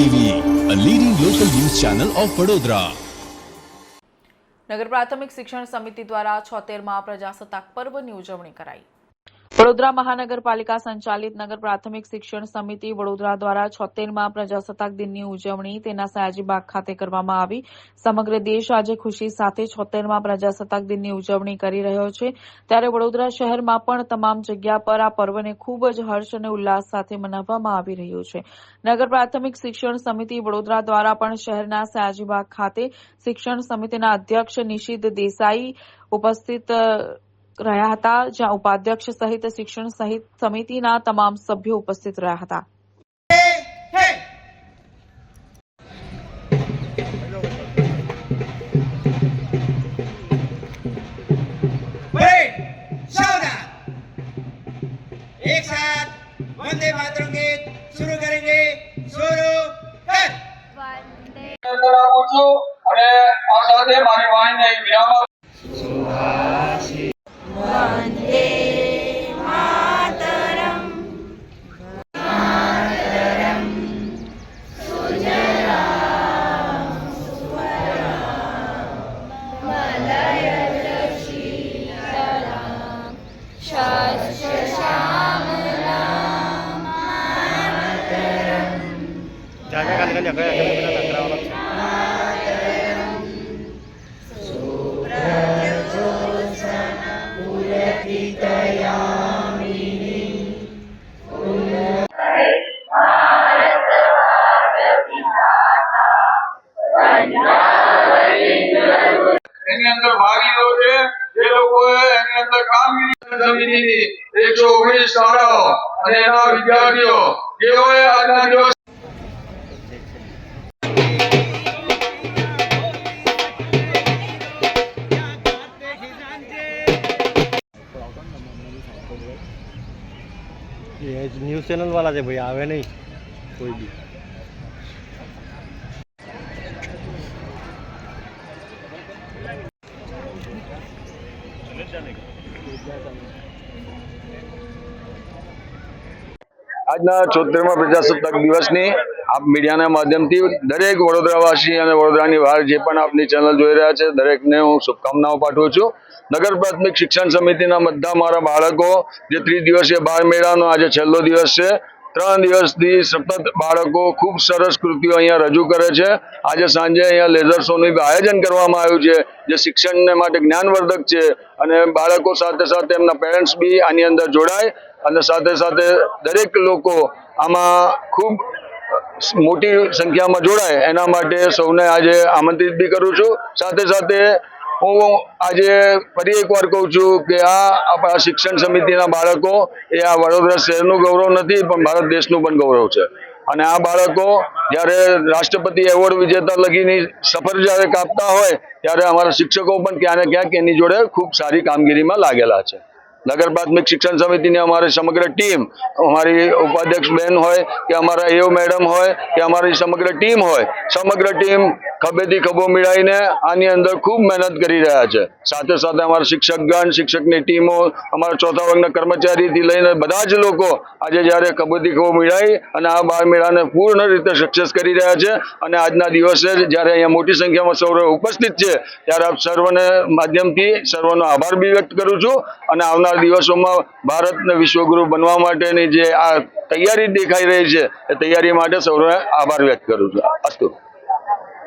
TV a leading local news channel of Vadodara નગર પ્રાથમિક શિક્ષણ સમિતિ દ્વારા છોતેરમાં પ્રજાસત્તાક પર્વની ઉજવણી કરાઈ. વડોદરા મહાનગરપાલિકા સંચાલિત નગર પ્રાથમિક શિક્ષણ સમિતિ વડોદરા દ્વારા છોતેરમાં પ્રજાસત્તાક દિનની ઉજવણી તેના સયાજીબાગ ખાતે કરવામાં આવી. સમગ્ર દેશ આજે ખુશી સાથે છોતેરમાં પ્રજાસત્તાક દિનની ઉજવણી કરી રહ્યો છે. ત્યારે વડોદરા શહેરમાં પણ તમામ જગ્યા પર આ પર્વને ખૂબ જ હર્ષ અને ઉલ્લાસ સાથે મનાવવામાં આવી રહ્યું છે. નગર પ્રાથમિક શિક્ષણ સમિતિ વડોદરા દ્વારા પણ શહેરના સયાજીબાગ ખાતે શિક્ષણ સમિતિના અધ્યક્ષ નિશિત દેસાઈ ઉપસ્થિત રહ્યા હતા જ્યાં ઉપાધ્યક્ષ સહિત શિક્ષણ સહિત સમિતિના તમામ સભ્યો ઉપસ્થિત રહ્યા હતા परेड सावधान एक साथ वंदे मातरम गीत शुरू करेंगे शुरू कर અંદર આવું છું અને આ સાથે મારી વાણીને વિરામ એની અંદર ભાગીઓ છે જે લોકોએ એની અંદર કામગીરી સમિતિની એકસો ઓગણીસ શાળાઓ અને એના વિદ્યાર્થીઓ જેઓએ આજના દિવસ ન્યૂઝ ચેનલ વાળા છે ભાઈ આવે નહીં કોઈ બી Thank you. આજના છોતેરમા પ્રજાસત્તાક દિવસની આપ મીડિયાના માધ્યમથી દરેક વડોદરાવાસી અને વડોદરાની બહાર જે પણ આપની ચેનલ જોઈ રહ્યા છે, દરેકને હું શુભકામનાઓ પાઠવું છું. નગર પ્રાથમિક શિક્ષણ સમિતિના બધા મારા બાળકો જે ત્રિદિવસીય બાળ મેળાનો આજે છેલ્લો દિવસ છે ત્રણ દિવસથી સતત બાળકો ખૂબ સરસ કૃતિઓ અહીંયા રજૂ કરે છે. આજે સાંજે અહીંયા લેઝર શોનું આયોજન કરવામાં આવ્યું છે, જે શિક્ષણને માટે જ્ઞાનવર્ધક છે અને બાળકો સાથે સાથે એમના પેરેન્ટ્સ બી આની અંદર જોડાય અને સાથે સાથે દરેક લોકો આમાં ખૂબ મોટી સંખ્યામાં જોડાય. એના માટે સૌને આજે આમંત્રિત બી કરું છું. સાથે સાથે હું આજે ફરી એકવાર કહું છું કે આ આપણા શિક્ષણ સમિતિના બાળકો એ આ વડોદરા શહેરનું ગૌરવ નથી, પણ ભારત દેશનું પણ ગૌરવ છે. અને આ બાળકો જ્યારે રાષ્ટ્રપતિ એવોર્ડ વિજેતા લગીની સફર જ્યારે કાપતા હોય, ત્યારે અમારા શિક્ષકો પણ ક્યાં ને ક્યાંક એની જોડે ખૂબ સારી કામગીરીમાં લાગેલા છે. નગર પ્રાથમિક શિક્ષણ સમિતિની અમારી સમગ્ર ટીમ, અમારી ઉપાધ્યક્ષ બેન હોય કે અમારા એઓ મેડમ હોય કે અમારી સમગ્ર ટીમ હોય, સમગ્ર ટીમ ખભેથી ખભો મિલાવીને આની અંદર ખૂબ મહેનત કરી રહ્યા છે. સાથે સાથે અમારા શિક્ષકગણ, શિક્ષકની ટીમો, અમારા ચોથા વર્ગના કર્મચારીથી લઈને બધા જ લોકો આજે જ્યારે ખભેથી ખભો મિલાવી અને આ બાળ મેળાને પૂર્ણ રીતે સક્સેસ કરી રહ્યા છે અને આજના દિવસે જ્યારે અહીંયા મોટી સંખ્યામાં સૌ ઉપસ્થિત છે, ત્યારે આપ સર્વને માધ્યમથી સર્વનો આભાર બી વ્યક્ત કરું છું અને આવનાર દિવસોમાં ભારતને વિશ્વગુરુ બનવા માટેની જે આ તૈયારી દેખાઈ રહી છે, એ તૈયારી માટે સૌને આભાર વ્યક્ત કરું છું. અસ્તુ.